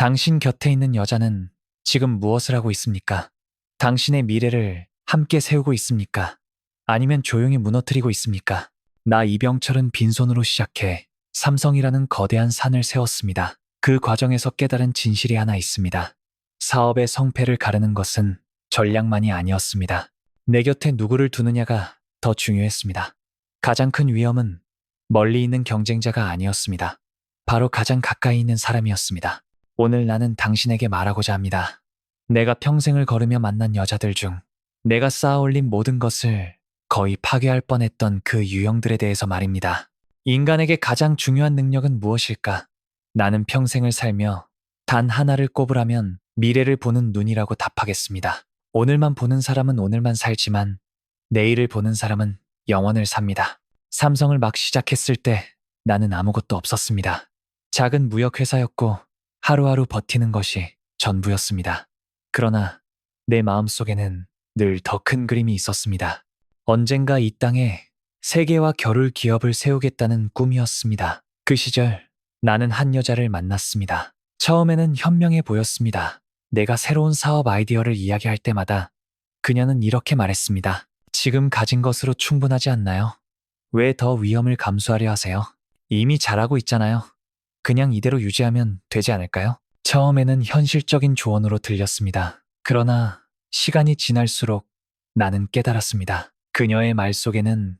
당신 곁에 있는 여자는 지금 무엇을 하고 있습니까? 당신의 미래를 함께 세우고 있습니까? 아니면 조용히 무너뜨리고 있습니까? 나 이병철은 빈손으로 시작해 삼성이라는 거대한 산을 세웠습니다. 그 과정에서 깨달은 진실이 하나 있습니다. 사업의 성패를 가르는 것은 전략만이 아니었습니다. 내 곁에 누구를 두느냐가 더 중요했습니다. 가장 큰 위험은 멀리 있는 경쟁자가 아니었습니다. 바로 가장 가까이 있는 사람이었습니다. 오늘 나는 당신에게 말하고자 합니다. 내가 평생을 걸으며 만난 여자들 중 내가 쌓아올린 모든 것을 거의 파괴할 뻔했던 그 유형들에 대해서 말입니다. 인간에게 가장 중요한 능력은 무엇일까? 나는 평생을 살며 단 하나를 꼽으라면 미래를 보는 눈이라고 답하겠습니다. 오늘만 보는 사람은 오늘만 살지만 내일을 보는 사람은 영원을 삽니다. 삼성을 막 시작했을 때 나는 아무것도 없었습니다. 작은 무역회사였고 하루하루 버티는 것이 전부였습니다. 그러나 내 마음속에는 늘 더 큰 그림이 있었습니다. 언젠가 이 땅에 세계와 겨룰 기업을 세우겠다는 꿈이었습니다. 그 시절 나는 한 여자를 만났습니다. 처음에는 현명해 보였습니다. 내가 새로운 사업 아이디어를 이야기할 때마다 그녀는 이렇게 말했습니다. 지금 가진 것으로 충분하지 않나요? 왜 더 위험을 감수하려 하세요? 이미 잘하고 있잖아요. 그냥 이대로 유지하면 되지 않을까요? 처음에는 현실적인 조언으로 들렸습니다. 그러나 시간이 지날수록 나는 깨달았습니다. 그녀의 말 속에는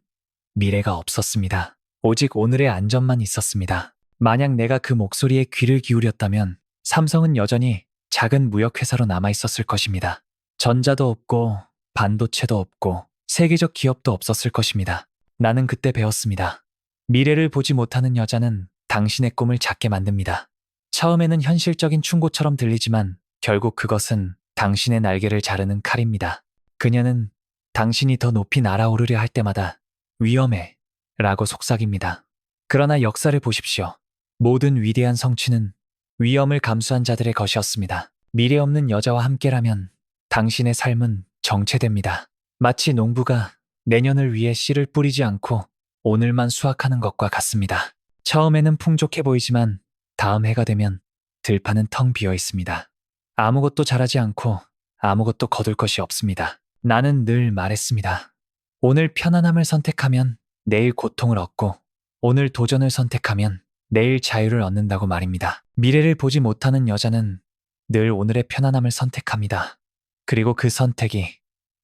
미래가 없었습니다. 오직 오늘의 안전만 있었습니다. 만약 내가 그 목소리에 귀를 기울였다면 삼성은 여전히 작은 무역회사로 남아 있었을 것입니다. 전자도 없고 반도체도 없고 세계적 기업도 없었을 것입니다. 나는 그때 배웠습니다. 미래를 보지 못하는 여자는 당신의 꿈을 작게 만듭니다. 처음에는 현실적인 충고처럼 들리지만 결국 그것은 당신의 날개를 자르는 칼입니다. 그녀는 당신이 더 높이 날아오르려 할 때마다 위험해 라고 속삭입니다. 그러나 역사를 보십시오. 모든 위대한 성취는 위험을 감수한 자들의 것이었습니다. 미래 없는 여자와 함께라면 당신의 삶은 정체됩니다. 마치 농부가 내년을 위해 씨를 뿌리지 않고 오늘만 수확하는 것과 같습니다. 처음에는 풍족해 보이지만 다음 해가 되면 들판은 텅 비어 있습니다. 아무것도 잘하지 않고 아무것도 거둘 것이 없습니다. 나는 늘 말했습니다. 오늘 편안함을 선택하면 내일 고통을 얻고 오늘 도전을 선택하면 내일 자유를 얻는다고 말입니다. 미래를 보지 못하는 여자는 늘 오늘의 편안함을 선택합니다. 그리고 그 선택이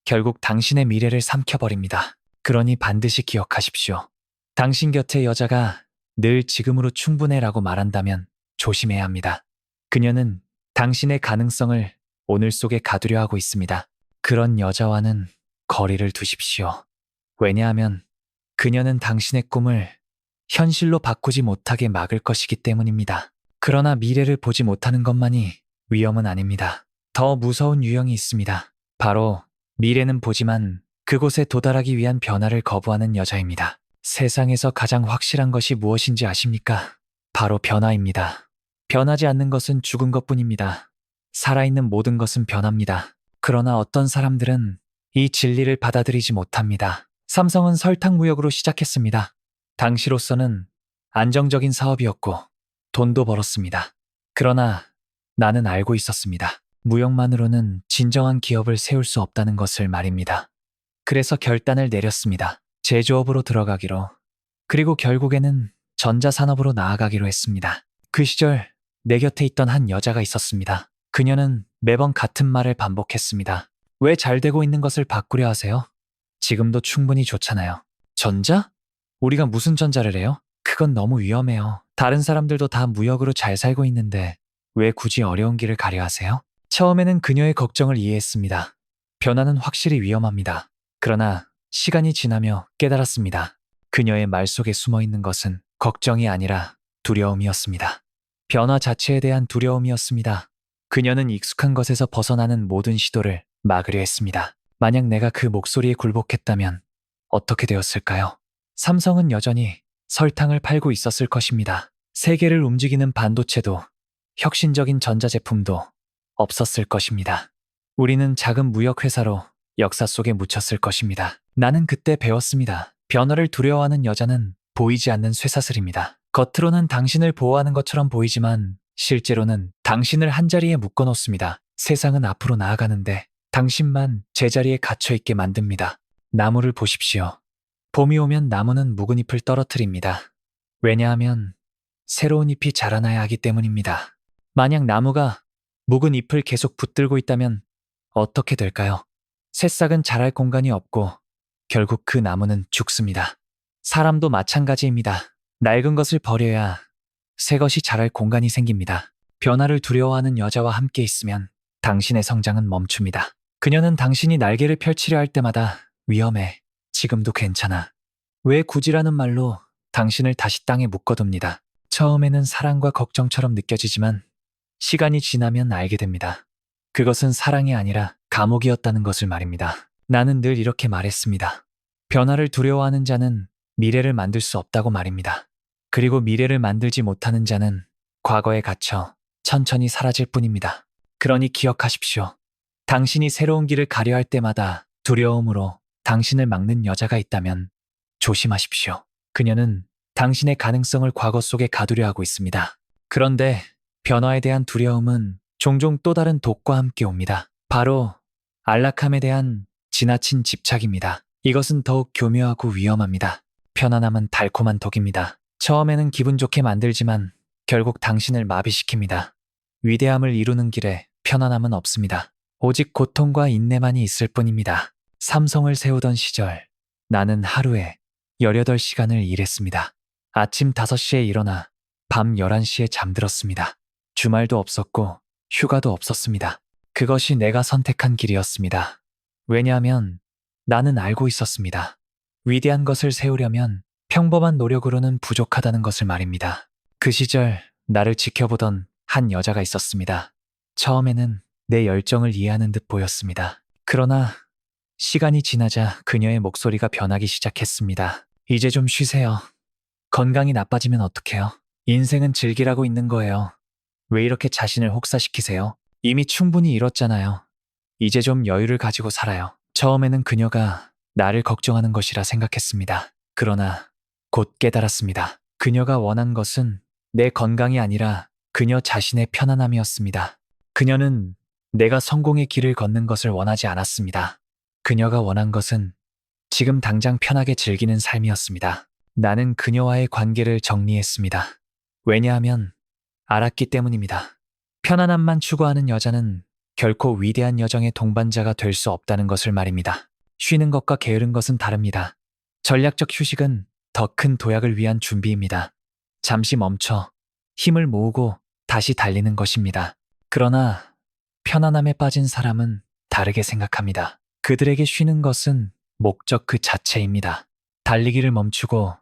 결국 당신의 미래를 삼켜버립니다. 그러니 반드시 기억하십시오. 당신 곁의 여자가 늘 지금으로 충분해라고 말한다면 조심해야 합니다. 그녀는 당신의 가능성을 오늘 속에 가두려 하고 있습니다. 그런 여자와는 거리를 두십시오. 왜냐하면 그녀는 당신의 꿈을 현실로 바꾸지 못하게 막을 것이기 때문입니다. 그러나 미래를 보지 못하는 것만이 위험은 아닙니다. 더 무서운 유형이 있습니다. 바로 미래는 보지만 그곳에 도달하기 위한 변화를 거부하는 여자입니다. 세상에서 가장 확실한 것이 무엇인지 아십니까? 바로 변화입니다. 변하지 않는 것은 죽은 것 뿐입니다. 살아있는 모든 것은 변합니다. 그러나 어떤 사람들은 이 진리를 받아들이지 못합니다. 삼성은 설탕 무역으로 시작했습니다. 당시로서는 안정적인 사업이었고 돈도 벌었습니다. 그러나 나는 알고 있었습니다. 무역만으로는 진정한 기업을 세울 수 없다는 것을 말입니다. 그래서 결단을 내렸습니다. 제조업으로 들어가기로. 그리고 결국에는 전자산업으로 나아가기로 했습니다. 그 시절 내 곁에 있던 한 여자가 있었습니다. 그녀는 매번 같은 말을 반복했습니다. 왜 잘 되고 있는 것을 바꾸려 하세요? 지금도 충분히 좋잖아요. 전자? 우리가 무슨 전자를 해요? 그건 너무 위험해요. 다른 사람들도 다 무역으로 잘 살고 있는데 왜 굳이 어려운 길을 가려 하세요? 처음에는 그녀의 걱정을 이해했습니다. 변화는 확실히 위험합니다. 그러나 시간이 지나며 깨달았습니다. 그녀의 말 속에 숨어 있는 것은 걱정이 아니라 두려움이었습니다. 변화 자체에 대한 두려움이었습니다. 그녀는 익숙한 것에서 벗어나는 모든 시도를 막으려 했습니다. 만약 내가 그 목소리에 굴복했다면 어떻게 되었을까요? 삼성은 여전히 설탕을 팔고 있었을 것입니다. 세계를 움직이는 반도체도 혁신적인 전자제품도 없었을 것입니다. 우리는 작은 무역회사로 역사 속에 묻혔을 것입니다. 나는 그때 배웠습니다. 변화를 두려워하는 여자는 보이지 않는 쇠사슬입니다. 겉으로는 당신을 보호하는 것처럼 보이지만 실제로는 당신을 한자리에 묶어놓습니다. 세상은 앞으로 나아가는데 당신만 제자리에 갇혀있게 만듭니다. 나무를 보십시오. 봄이 오면 나무는 묵은 잎을 떨어뜨립니다. 왜냐하면 새로운 잎이 자라나야 하기 때문입니다. 만약 나무가 묵은 잎을 계속 붙들고 있다면 어떻게 될까요? 새싹은 자랄 공간이 없고 결국 그 나무는 죽습니다. 사람도 마찬가지입니다. 낡은 것을 버려야 새 것이 자랄 공간이 생깁니다. 변화를 두려워하는 여자와 함께 있으면 당신의 성장은 멈춥니다. 그녀는 당신이 날개를 펼치려 할 때마다 위험해. 지금도 괜찮아. 왜 굳이라는 말로 당신을 다시 땅에 묶어둡니다. 처음에는 사랑과 걱정처럼 느껴지지만 시간이 지나면 알게 됩니다. 그것은 사랑이 아니라 감옥이었다는 것을 말입니다. 나는 늘 이렇게 말했습니다. 변화를 두려워하는 자는 미래를 만들 수 없다고 말입니다. 그리고 미래를 만들지 못하는 자는 과거에 갇혀 천천히 사라질 뿐입니다. 그러니 기억하십시오. 당신이 새로운 길을 가려 할 때마다 두려움으로 당신을 막는 여자가 있다면 조심하십시오. 그녀는 당신의 가능성을 과거 속에 가두려 하고 있습니다. 그런데 변화에 대한 두려움은 종종 또 다른 독과 함께 옵니다. 바로 안락함에 대한 지나친 집착입니다. 이것은 더욱 교묘하고 위험합니다. 편안함은 달콤한 독입니다. 처음에는 기분 좋게 만들지만 결국 당신을 마비시킵니다. 위대함을 이루는 길에 편안함은 없습니다. 오직 고통과 인내만이 있을 뿐입니다. 삼성을 세우던 시절 나는 하루에 18시간을 일했습니다. 아침 5시에 일어나 밤 11시에 잠들었습니다. 주말도 없었고 휴가도 없었습니다. 그것이 내가 선택한 길이었습니다. 왜냐하면 나는 알고 있었습니다. 위대한 것을 세우려면 평범한 노력으로는 부족하다는 것을 말입니다. 그 시절 나를 지켜보던 한 여자가 있었습니다. 처음에는 내 열정을 이해하는 듯 보였습니다. 그러나 시간이 지나자 그녀의 목소리가 변하기 시작했습니다. 이제 좀 쉬세요. 건강이 나빠지면 어떡해요? 인생은 즐기라고 있는 거예요. 왜 이렇게 자신을 혹사시키세요? 이미 충분히 잃었잖아요. 이제 좀 여유를 가지고 살아요. 처음에는 그녀가 나를 걱정하는 것이라 생각했습니다. 그러나 곧 깨달았습니다. 그녀가 원한 것은 내 건강이 아니라 그녀 자신의 편안함이었습니다. 그녀는 내가 성공의 길을 걷는 것을 원하지 않았습니다. 그녀가 원한 것은 지금 당장 편하게 즐기는 삶이었습니다. 나는 그녀와의 관계를 정리했습니다. 왜냐하면 알았기 때문입니다. 편안함만 추구하는 여자는 결코 위대한 여정의 동반자가 될 수 없다는 것을 말입니다. 쉬는 것과 게으른 것은 다릅니다. 전략적 휴식은 더 큰 도약을 위한 준비입니다. 잠시 멈춰 힘을 모으고 다시 달리는 것입니다. 그러나 편안함에 빠진 사람은 다르게 생각합니다. 그들에게 쉬는 것은 목적 그 자체입니다. 달리기를 멈추고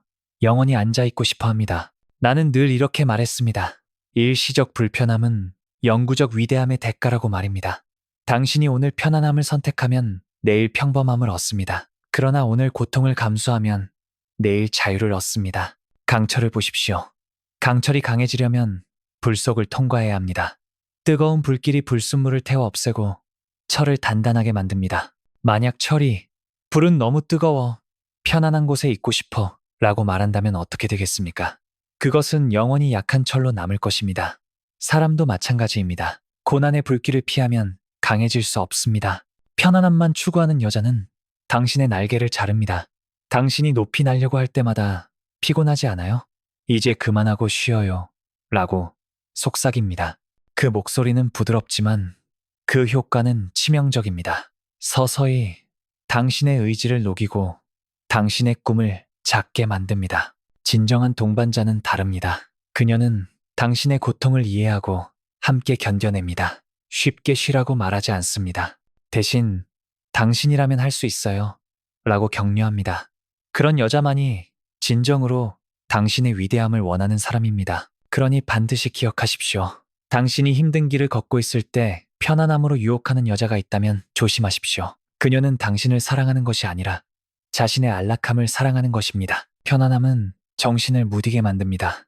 영원히 앉아있고 싶어 합니다. 나는 늘 이렇게 말했습니다. 일시적 불편함은 영구적 위대함의 대가라고 말입니다. 당신이 오늘 편안함을 선택하면 내일 평범함을 얻습니다. 그러나 오늘 고통을 감수하면 내일 자유를 얻습니다. 강철을 보십시오. 강철이 강해지려면 불속을 통과해야 합니다. 뜨거운 불길이 불순물을 태워 없애고 철을 단단하게 만듭니다. 만약 철이 불은 너무 뜨거워 편안한 곳에 있고 싶어 라고 말한다면 어떻게 되겠습니까? 그것은 영원히 약한 철로 남을 것입니다. 사람도 마찬가지입니다. 고난의 불길을 피하면 강해질 수 없습니다. 편안함만 추구하는 여자는 당신의 날개를 자릅니다. 당신이 높이 날려고 할 때마다 피곤하지 않아요? 이제 그만하고 쉬어요. 라고 속삭입니다. 그 목소리는 부드럽지만 그 효과는 치명적입니다. 서서히 당신의 의지를 녹이고 당신의 꿈을 작게 만듭니다. 진정한 동반자는 다릅니다. 그녀는 당신의 고통을 이해하고 함께 견뎌냅니다. 쉽게 쉬라고 말하지 않습니다. 대신 당신이라면 할 수 있어요. 라고 격려합니다. 그런 여자만이 진정으로 당신의 위대함을 원하는 사람입니다. 그러니 반드시 기억하십시오. 당신이 힘든 길을 걷고 있을 때 편안함으로 유혹하는 여자가 있다면 조심하십시오. 그녀는 당신을 사랑하는 것이 아니라 자신의 안락함을 사랑하는 것입니다. 편안함은 정신을 무디게 만듭니다.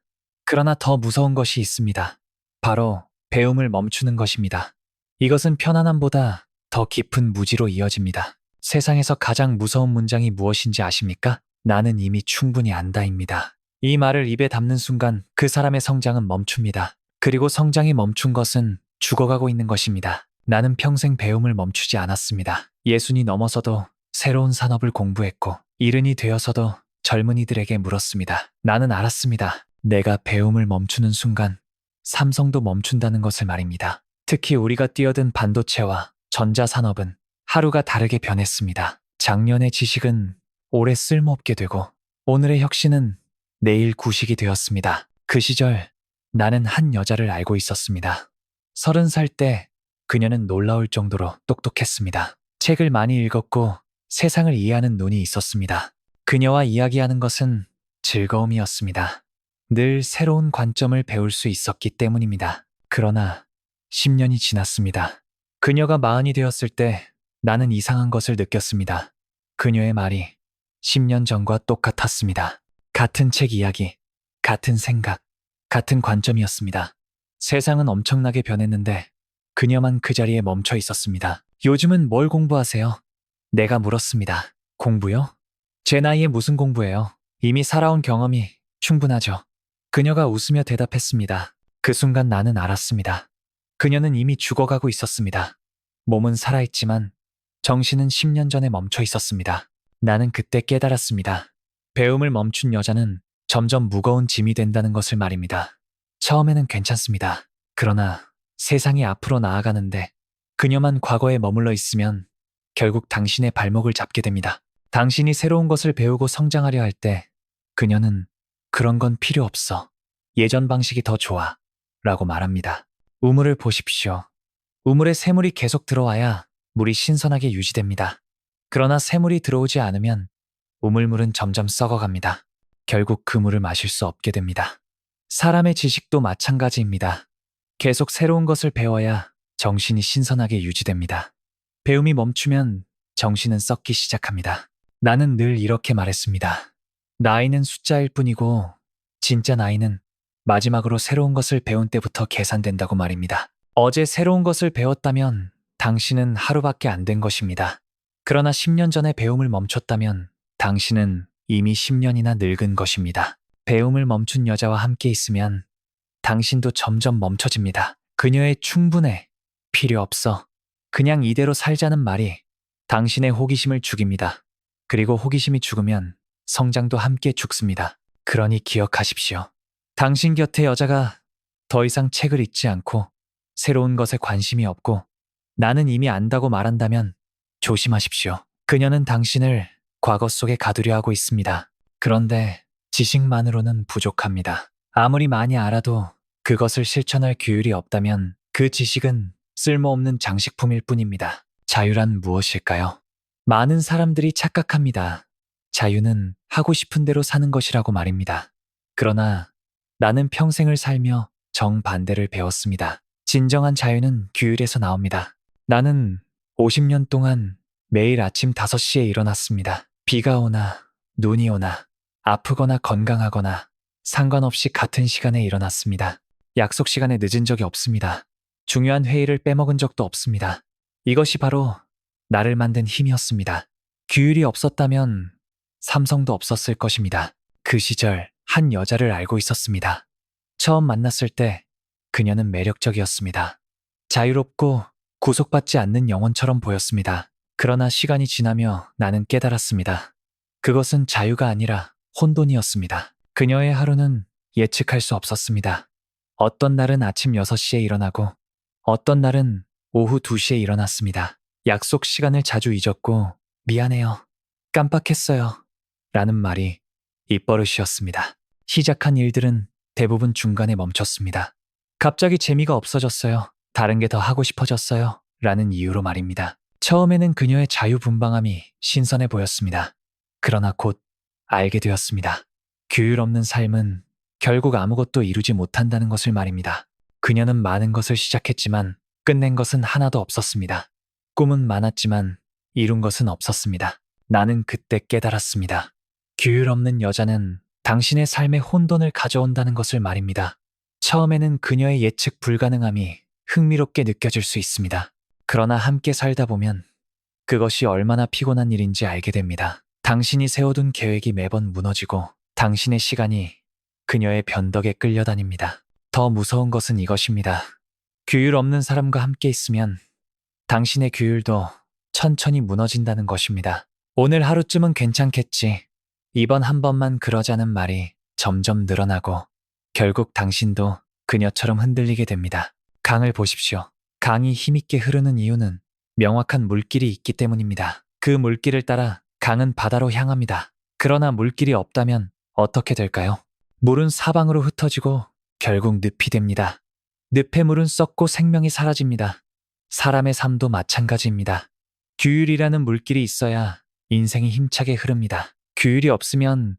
그러나 더 무서운 것이 있습니다. 바로 배움을 멈추는 것입니다. 이것은 편안함보다 더 깊은 무지로 이어집니다. 세상에서 가장 무서운 문장이 무엇인지 아십니까? 나는 이미 충분히 안다입니다. 이 말을 입에 담는 순간 그 사람의 성장은 멈춥니다. 그리고 성장이 멈춘 것은 죽어가고 있는 것입니다. 나는 평생 배움을 멈추지 않았습니다. 예순이 넘어서도 새로운 산업을 공부했고, 이른이 되어서도 젊은이들에게 물었습니다. 나는 알았습니다. 내가 배움을 멈추는 순간 삼성도 멈춘다는 것을 말입니다. 특히 우리가 뛰어든 반도체와 전자산업은 하루가 다르게 변했습니다. 작년의 지식은 올해 쓸모없게 되고 오늘의 혁신은 내일 구식이 되었습니다. 그 시절 나는 한 여자를 알고 있었습니다. 서른 살 때 그녀는 놀라울 정도로 똑똑했습니다. 책을 많이 읽었고 세상을 이해하는 눈이 있었습니다. 그녀와 이야기하는 것은 즐거움이었습니다. 늘 새로운 관점을 배울 수 있었기 때문입니다. 그러나 10년이 지났습니다. 그녀가 마흔이 되었을 때 나는 이상한 것을 느꼈습니다. 그녀의 말이 10년 전과 똑같았습니다. 같은 책 이야기, 같은 생각, 같은 관점이었습니다. 세상은 엄청나게 변했는데 그녀만 그 자리에 멈춰 있었습니다. 요즘은 뭘 공부하세요? 내가 물었습니다. 공부요? 제 나이에 무슨 공부예요? 이미 살아온 경험이 충분하죠. 그녀가 웃으며 대답했습니다. 그 순간 나는 알았습니다. 그녀는 이미 죽어가고 있었습니다. 몸은 살아있지만 정신은 10년 전에 멈춰 있었습니다. 나는 그때 깨달았습니다. 배움을 멈춘 여자는 점점 무거운 짐이 된다는 것을 말입니다. 처음에는 괜찮습니다. 그러나 세상이 앞으로 나아가는데 그녀만 과거에 머물러 있으면 결국 당신의 발목을 잡게 됩니다. 당신이 새로운 것을 배우고 성장하려 할 때 그녀는 그런 건 필요 없어. 예전 방식이 더 좋아. 라고 말합니다. 우물을 보십시오. 우물에 새물이 계속 들어와야 물이 신선하게 유지됩니다. 그러나 새물이 들어오지 않으면 우물물은 점점 썩어갑니다. 결국 그 물을 마실 수 없게 됩니다. 사람의 지식도 마찬가지입니다. 계속 새로운 것을 배워야 정신이 신선하게 유지됩니다. 배움이 멈추면 정신은 썩기 시작합니다. 나는 늘 이렇게 말했습니다. 나이는 숫자일 뿐이고 진짜 나이는 마지막으로 새로운 것을 배운 때부터 계산된다고 말입니다. 어제 새로운 것을 배웠다면 당신은 하루밖에 안 된 것입니다. 그러나 10년 전에 배움을 멈췄다면 당신은 이미 10년이나 늙은 것입니다. 배움을 멈춘 여자와 함께 있으면 당신도 점점 멈춰집니다. 그녀의 충분해, 필요 없어, 그냥 이대로 살자는 말이 당신의 호기심을 죽입니다. 그리고 호기심이 죽으면 성장도 함께 죽습니다. 그러니 기억하십시오. 당신 곁에 여자가 더 이상 책을 읽지 않고 새로운 것에 관심이 없고 나는 이미 안다고 말한다면 조심하십시오. 그녀는 당신을 과거 속에 가두려 하고 있습니다. 그런데 지식만으로는 부족합니다. 아무리 많이 알아도 그것을 실천할 규율이 없다면 그 지식은 쓸모없는 장식품일 뿐입니다. 자유란 무엇일까요? 많은 사람들이 착각합니다. 자유는 하고 싶은 대로 사는 것이라고 말입니다. 그러나 나는 평생을 살며 정반대를 배웠습니다. 진정한 자유는 규율에서 나옵니다. 나는 50년 동안 매일 아침 5시에 일어났습니다. 비가 오나 눈이 오나 아프거나 건강하거나 상관없이 같은 시간에 일어났습니다. 약속 시간에 늦은 적이 없습니다. 중요한 회의를 빼먹은 적도 없습니다. 이것이 바로 나를 만든 힘이었습니다. 규율이 없었다면 삼성도 없었을 것입니다. 그 시절 한 여자를 알고 있었습니다. 처음 만났을 때 그녀는 매력적이었습니다. 자유롭고 구속받지 않는 영혼처럼 보였습니다. 그러나 시간이 지나며 나는 깨달았습니다. 그것은 자유가 아니라 혼돈이었습니다. 그녀의 하루는 예측할 수 없었습니다. 어떤 날은 아침 6시에 일어나고 어떤 날은 오후 2시에 일어났습니다. 약속 시간을 자주 잊었고 미안해요. 깜빡했어요. 라는 말이 입버릇이었습니다. 시작한 일들은 대부분 중간에 멈췄습니다. 갑자기 재미가 없어졌어요. 다른 게 더 하고 싶어졌어요. 라는 이유로 말입니다. 처음에는 그녀의 자유분방함이 신선해 보였습니다. 그러나 곧 알게 되었습니다. 규율 없는 삶은 결국 아무것도 이루지 못한다는 것을 말입니다. 그녀는 많은 것을 시작했지만 끝낸 것은 하나도 없었습니다. 꿈은 많았지만 이룬 것은 없었습니다. 나는 그때 깨달았습니다. 규율 없는 여자는 당신의 삶에 혼돈을 가져온다는 것을 말입니다. 처음에는 그녀의 예측 불가능함이 흥미롭게 느껴질 수 있습니다. 그러나 함께 살다 보면 그것이 얼마나 피곤한 일인지 알게 됩니다. 당신이 세워둔 계획이 매번 무너지고 당신의 시간이 그녀의 변덕에 끌려다닙니다. 더 무서운 것은 이것입니다. 규율 없는 사람과 함께 있으면 당신의 규율도 천천히 무너진다는 것입니다. 오늘 하루쯤은 괜찮겠지. 이번 한 번만 그러자는 말이 점점 늘어나고 결국 당신도 그녀처럼 흔들리게 됩니다. 강을 보십시오. 강이 힘있게 흐르는 이유는 명확한 물길이 있기 때문입니다. 그 물길을 따라 강은 바다로 향합니다. 그러나 물길이 없다면 어떻게 될까요? 물은 사방으로 흩어지고 결국 늪이 됩니다. 늪의 물은 썩고 생명이 사라집니다. 사람의 삶도 마찬가지입니다. 규율이라는 물길이 있어야 인생이 힘차게 흐릅니다. 규율이 없으면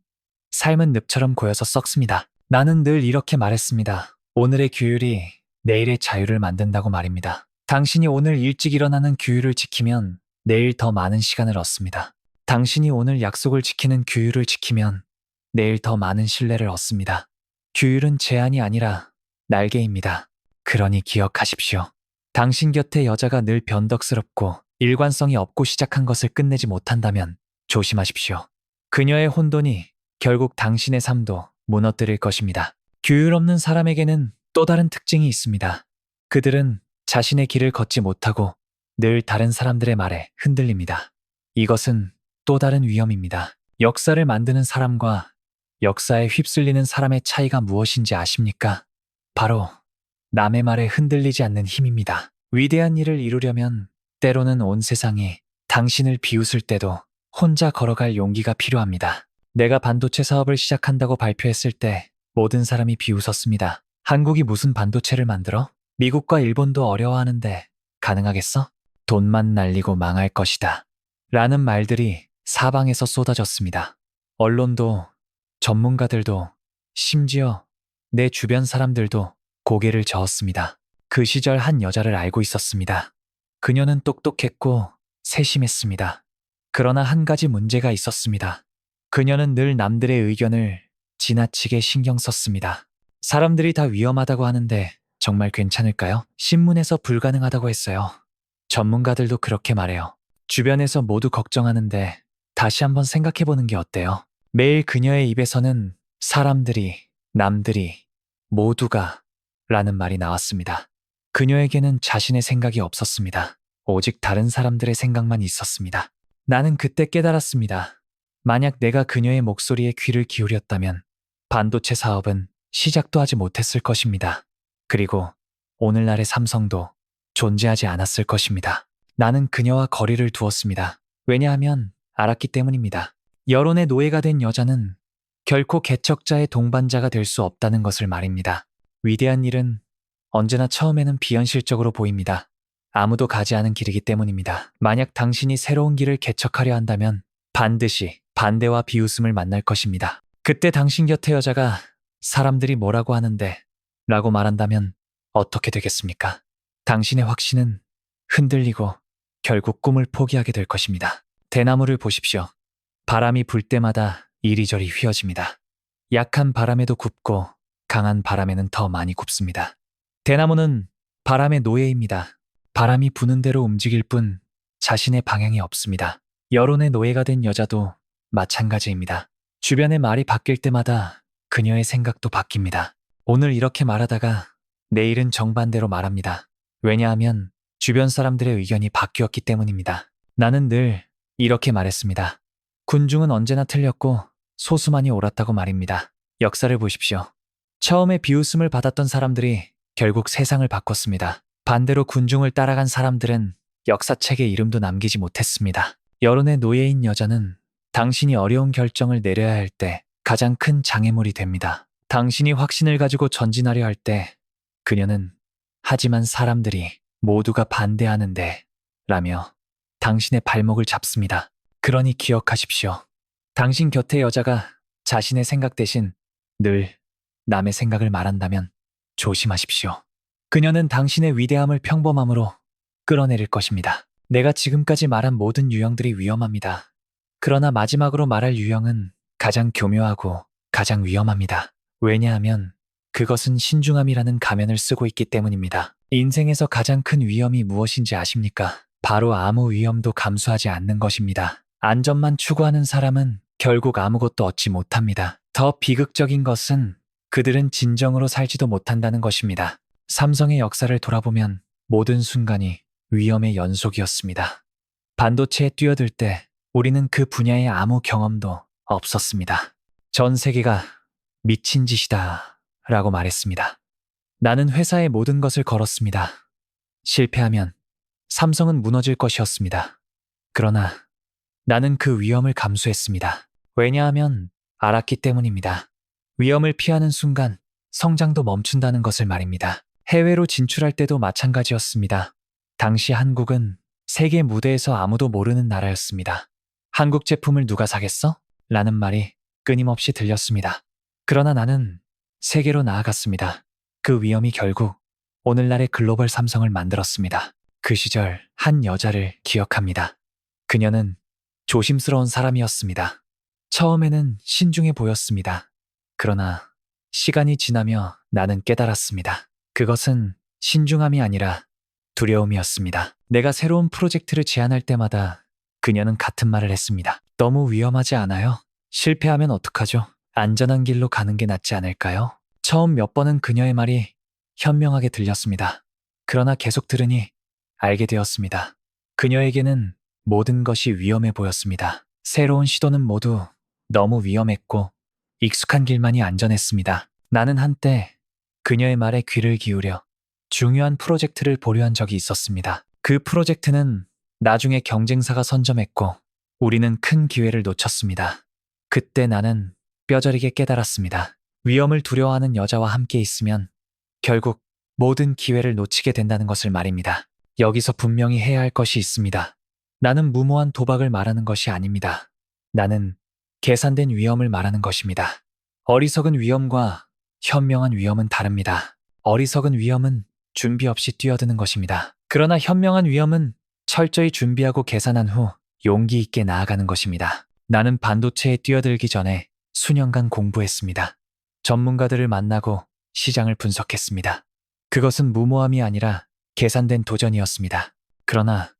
삶은 늪처럼 고여서 썩습니다. 나는 늘 이렇게 말했습니다. 오늘의 규율이 내일의 자유를 만든다고 말입니다. 당신이 오늘 일찍 일어나는 규율을 지키면 내일 더 많은 시간을 얻습니다. 당신이 오늘 약속을 지키는 규율을 지키면 내일 더 많은 신뢰를 얻습니다. 규율은 제한이 아니라 날개입니다. 그러니 기억하십시오. 당신 곁에 여자가 늘 변덕스럽고 일관성이 없고 시작한 것을 끝내지 못한다면 조심하십시오. 그녀의 혼돈이 결국 당신의 삶도 무너뜨릴 것입니다. 규율 없는 사람에게는 또 다른 특징이 있습니다. 그들은 자신의 길을 걷지 못하고 늘 다른 사람들의 말에 흔들립니다. 이것은 또 다른 위험입니다. 역사를 만드는 사람과 역사에 휩쓸리는 사람의 차이가 무엇인지 아십니까? 바로 남의 말에 흔들리지 않는 힘입니다. 위대한 일을 이루려면 때로는 온 세상이 당신을 비웃을 때도 혼자 걸어갈 용기가 필요합니다. 내가 반도체 사업을 시작한다고 발표했을 때 모든 사람이 비웃었습니다. 한국이 무슨 반도체를 만들어? 미국과 일본도 어려워하는데 가능하겠어? 돈만 날리고 망할 것이다. 라는 말들이 사방에서 쏟아졌습니다. 언론도 전문가들도 심지어 내 주변 사람들도 고개를 저었습니다. 그 시절 한 여자를 알고 있었습니다. 그녀는 똑똑했고 세심했습니다. 그러나 한 가지 문제가 있었습니다. 그녀는 늘 남들의 의견을 지나치게 신경 썼습니다. 사람들이 다 위험하다고 하는데 정말 괜찮을까요? 신문에서 불가능하다고 했어요. 전문가들도 그렇게 말해요. 주변에서 모두 걱정하는데 다시 한번 생각해 보는 게 어때요? 매일 그녀의 입에서는 사람들이, 남들이, 모두가 라는 말이 나왔습니다. 그녀에게는 자신의 생각이 없었습니다. 오직 다른 사람들의 생각만 있었습니다. 나는 그때 깨달았습니다. 만약 내가 그녀의 목소리에 귀를 기울였다면 반도체 사업은 시작도 하지 못했을 것입니다. 그리고 오늘날의 삼성도 존재하지 않았을 것입니다. 나는 그녀와 거리를 두었습니다. 왜냐하면 알았기 때문입니다. 여론의 노예가 된 여자는 결코 개척자의 동반자가 될 수 없다는 것을 말입니다. 위대한 일은 언제나 처음에는 비현실적으로 보입니다. 아무도 가지 않은 길이기 때문입니다. 만약 당신이 새로운 길을 개척하려 한다면 반드시 반대와 비웃음을 만날 것입니다. 그때 당신 곁의 여자가 사람들이 뭐라고 하는데 라고 말한다면 어떻게 되겠습니까? 당신의 확신은 흔들리고 결국 꿈을 포기하게 될 것입니다. 대나무를 보십시오. 바람이 불 때마다 이리저리 휘어집니다. 약한 바람에도 굽고 강한 바람에는 더 많이 굽습니다. 대나무는 바람의 노예입니다. 바람이 부는 대로 움직일 뿐 자신의 방향이 없습니다. 여론의 노예가 된 여자도 마찬가지입니다. 주변의 말이 바뀔 때마다 그녀의 생각도 바뀝니다. 오늘 이렇게 말하다가 내일은 정반대로 말합니다. 왜냐하면 주변 사람들의 의견이 바뀌었기 때문입니다. 나는 늘 이렇게 말했습니다. 군중은 언제나 틀렸고 소수만이 옳았다고 말입니다. 역사를 보십시오. 처음에 비웃음을 받았던 사람들이 결국 세상을 바꿨습니다. 반대로 군중을 따라간 사람들은 역사책에 이름도 남기지 못했습니다. 여론의 노예인 여자는 당신이 어려운 결정을 내려야 할 때 가장 큰 장애물이 됩니다. 당신이 확신을 가지고 전진하려 할 때 그녀는 하지만 사람들이 모두가 반대하는데 라며 당신의 발목을 잡습니다. 그러니 기억하십시오. 당신 곁의 여자가 자신의 생각 대신 늘 남의 생각을 말한다면 조심하십시오. 그녀는 당신의 위대함을 평범함으로 끌어내릴 것입니다. 내가 지금까지 말한 모든 유형들이 위험합니다. 그러나 마지막으로 말할 유형은 가장 교묘하고 가장 위험합니다. 왜냐하면 그것은 신중함이라는 가면을 쓰고 있기 때문입니다. 인생에서 가장 큰 위험이 무엇인지 아십니까? 바로 아무 위험도 감수하지 않는 것입니다. 안전만 추구하는 사람은 결국 아무것도 얻지 못합니다. 더 비극적인 것은 그들은 진정으로 살지도 못한다는 것입니다. 삼성의 역사를 돌아보면 모든 순간이 위험의 연속이었습니다. 반도체에 뛰어들 때 우리는 그 분야에 아무 경험도 없었습니다. 전 세계가 미친 짓이다 라고 말했습니다. 나는 회사의 모든 것을 걸었습니다. 실패하면 삼성은 무너질 것이었습니다. 그러나 나는 그 위험을 감수했습니다. 왜냐하면 알았기 때문입니다. 위험을 피하는 순간 성장도 멈춘다는 것을 말입니다. 해외로 진출할 때도 마찬가지였습니다. 당시 한국은 세계 무대에서 아무도 모르는 나라였습니다. 한국 제품을 누가 사겠어? 라는 말이 끊임없이 들렸습니다. 그러나 나는 세계로 나아갔습니다. 그 위험이 결국 오늘날의 글로벌 삼성을 만들었습니다. 그 시절 한 여자를 기억합니다. 그녀는 조심스러운 사람이었습니다. 처음에는 신중해 보였습니다. 그러나 시간이 지나며 나는 깨달았습니다. 그것은 신중함이 아니라 두려움이었습니다. 내가 새로운 프로젝트를 제안할 때마다 그녀는 같은 말을 했습니다. 너무 위험하지 않아요? 실패하면 어떡하죠? 안전한 길로 가는 게 낫지 않을까요? 처음 몇 번은 그녀의 말이 현명하게 들렸습니다. 그러나 계속 들으니 알게 되었습니다. 그녀에게는 모든 것이 위험해 보였습니다. 새로운 시도는 모두 너무 위험했고 익숙한 길만이 안전했습니다. 나는 한때 그녀의 말에 귀를 기울여 중요한 프로젝트를 보류한 적이 있었습니다. 그 프로젝트는 나중에 경쟁사가 선점했고 우리는 큰 기회를 놓쳤습니다. 그때 나는 뼈저리게 깨달았습니다. 위험을 두려워하는 여자와 함께 있으면 결국 모든 기회를 놓치게 된다는 것을 말입니다. 여기서 분명히 해야 할 것이 있습니다. 나는 무모한 도박을 말하는 것이 아닙니다. 나는 계산된 위험을 말하는 것입니다. 어리석은 위험과 현명한 위험은 다릅니다. 어리석은 위험은 준비 없이 뛰어드는 것입니다. 그러나 현명한 위험은 철저히 준비하고 계산한 후 용기 있게 나아가는 것입니다. 나는 반도체에 뛰어들기 전에 수년간 공부했습니다. 전문가들을 만나고 시장을 분석했습니다. 그것은 무모함이 아니라 계산된 도전이었습니다. 그러나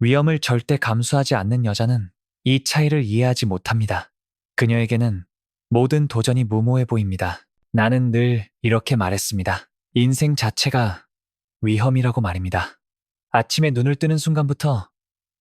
위험을 절대 감수하지 않는 여자는 이 차이를 이해하지 못합니다. 그녀에게는 모든 도전이 무모해 보입니다. 나는 늘 이렇게 말했습니다. 인생 자체가 위험이라고 말입니다. 아침에 눈을 뜨는 순간부터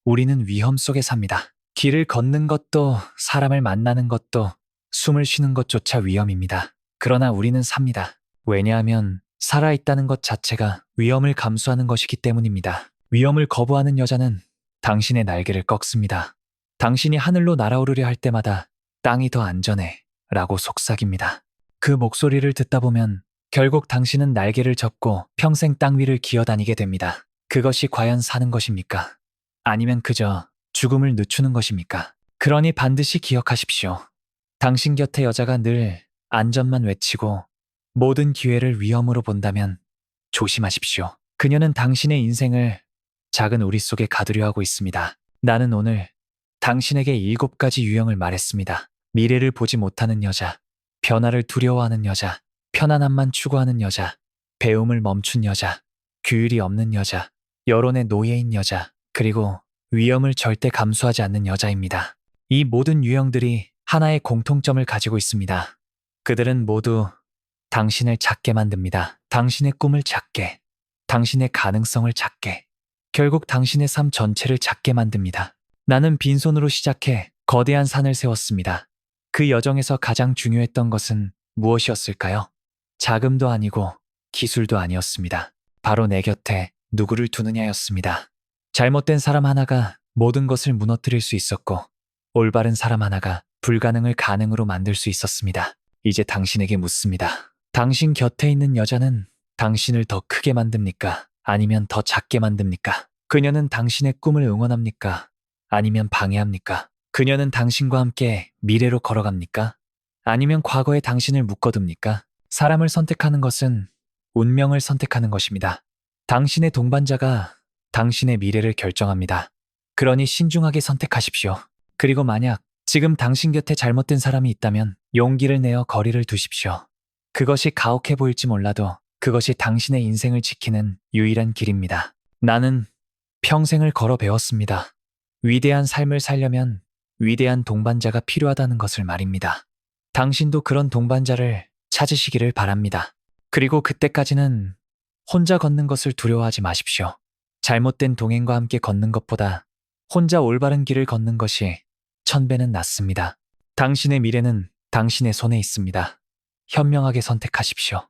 우리는 위험 속에 삽니다. 길을 걷는 것도 사람을 만나는 것도 숨을 쉬는 것조차 위험입니다. 그러나 우리는 삽니다. 왜냐하면 살아있다는 것 자체가 위험을 감수하는 것이기 때문입니다. 위험을 거부하는 여자는 당신의 날개를 꺾습니다. 당신이 하늘로 날아오르려 할 때마다 땅이 더 안전해 라고 속삭입니다. 그 목소리를 듣다 보면 결국 당신은 날개를 접고 평생 땅 위를 기어다니게 됩니다. 그것이 과연 사는 것입니까? 아니면 그저 죽음을 늦추는 것입니까? 그러니 반드시 기억하십시오. 당신 곁에 여자가 늘 안전만 외치고 모든 기회를 위험으로 본다면 조심하십시오. 그녀는 당신의 인생을 작은 우리 속에 가두려 하고 있습니다. 나는 오늘 당신에게 일곱 가지 유형을 말했습니다. 미래를 보지 못하는 여자, 변화를 두려워하는 여자, 편안함만 추구하는 여자, 배움을 멈춘 여자, 규율이 없는 여자, 여론의 노예인 여자, 그리고 위험을 절대 감수하지 않는 여자입니다. 이 모든 유형들이 하나의 공통점을 가지고 있습니다. 그들은 모두 당신을 작게 만듭니다. 당신의 꿈을 작게, 당신의 가능성을 작게, 결국 당신의 삶 전체를 작게 만듭니다. 나는 빈손으로 시작해 거대한 산을 세웠습니다. 그 여정에서 가장 중요했던 것은 무엇이었을까요? 자금도 아니고 기술도 아니었습니다. 바로 내 곁에 누구를 두느냐였습니다. 잘못된 사람 하나가 모든 것을 무너뜨릴 수 있었고, 올바른 사람 하나가 불가능을 가능으로 만들 수 있었습니다. 이제 당신에게 묻습니다. 당신 곁에 있는 여자는 당신을 더 크게 만듭니까? 아니면 더 작게 만듭니까? 그녀는 당신의 꿈을 응원합니까? 아니면 방해합니까? 그녀는 당신과 함께 미래로 걸어갑니까? 아니면 과거의 당신을 묶어둡니까? 사람을 선택하는 것은 운명을 선택하는 것입니다. 당신의 동반자가 당신의 미래를 결정합니다. 그러니 신중하게 선택하십시오. 그리고 만약 지금 당신 곁에 잘못된 사람이 있다면 용기를 내어 거리를 두십시오. 그것이 가혹해 보일지 몰라도 그것이 당신의 인생을 지키는 유일한 길입니다. 나는 평생을 걸어 배웠습니다. 위대한 삶을 살려면 위대한 동반자가 필요하다는 것을 말입니다. 당신도 그런 동반자를 찾으시기를 바랍니다. 그리고 그때까지는 혼자 걷는 것을 두려워하지 마십시오. 잘못된 동행과 함께 걷는 것보다 혼자 올바른 길을 걷는 것이 천 배는 낫습니다. 당신의 미래는 당신의 손에 있습니다. 현명하게 선택하십시오.